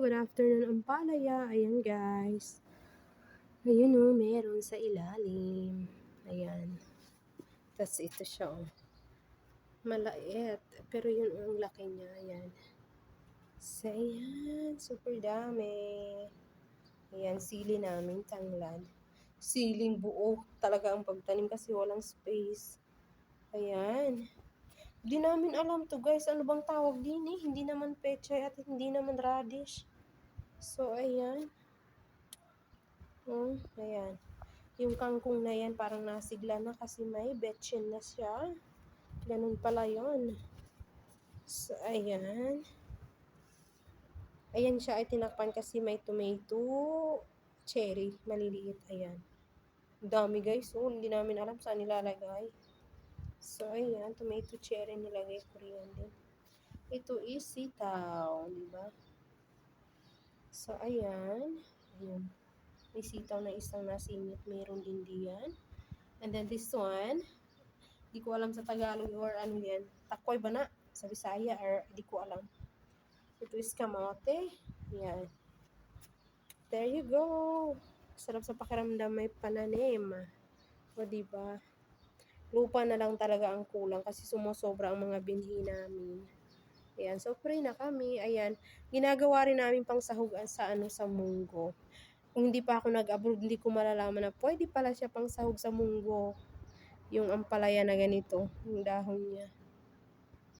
good afternoon ang palaya. Ayan guys. Ayun o, oh, meron sa ilalim. Ayan. Tapos ito siya o. Oh. Malait. Pero yun ang laki niya. Ayan. So, ayan. Super dami. Ayan, sili namin tanglad. Siling buo talaga ang pagtanim kasi walang space. Ayan. Hindi namin alam to guys. Ano bang tawag din eh. Hindi naman pechay at hindi naman radish. So, ayan. Oh, ayan. Yung kangkong na yan parang nasigla na kasi may betchin na siya. Ganun pala yon. So, ayan. Ayan siya ay tinakpan kasi may tomato, cherry, maliliit. Ayan. Dami guys. Oh, hindi namin alam saan nilalagay. So, ayan, tomato cherry nilagay ko rin din. Ito is sitaw, di ba? So, ayan. Ayan. May sitaw na isang nasingit. Meron din diyan. And then this one, di ko alam sa Tagalog or ano yan. Takoy ba na? Sa Bisaya or di ko alam. Ito is kamote. Yan. There you go. Sarap sa pakiramdam may pananim. O, diba? Lupa na lang talaga ang kulang kasi sumusobra ang mga binhi namin. Ayan, so pray na kami. Ayan, ginagawa rin namin pang sahog sa ano sa munggo. Kung hindi pa ako nag-abroad, hindi ko malalaman na pwede pala siya pang sahog sa munggo. Yung ampalaya na ganito, yung dahon niya.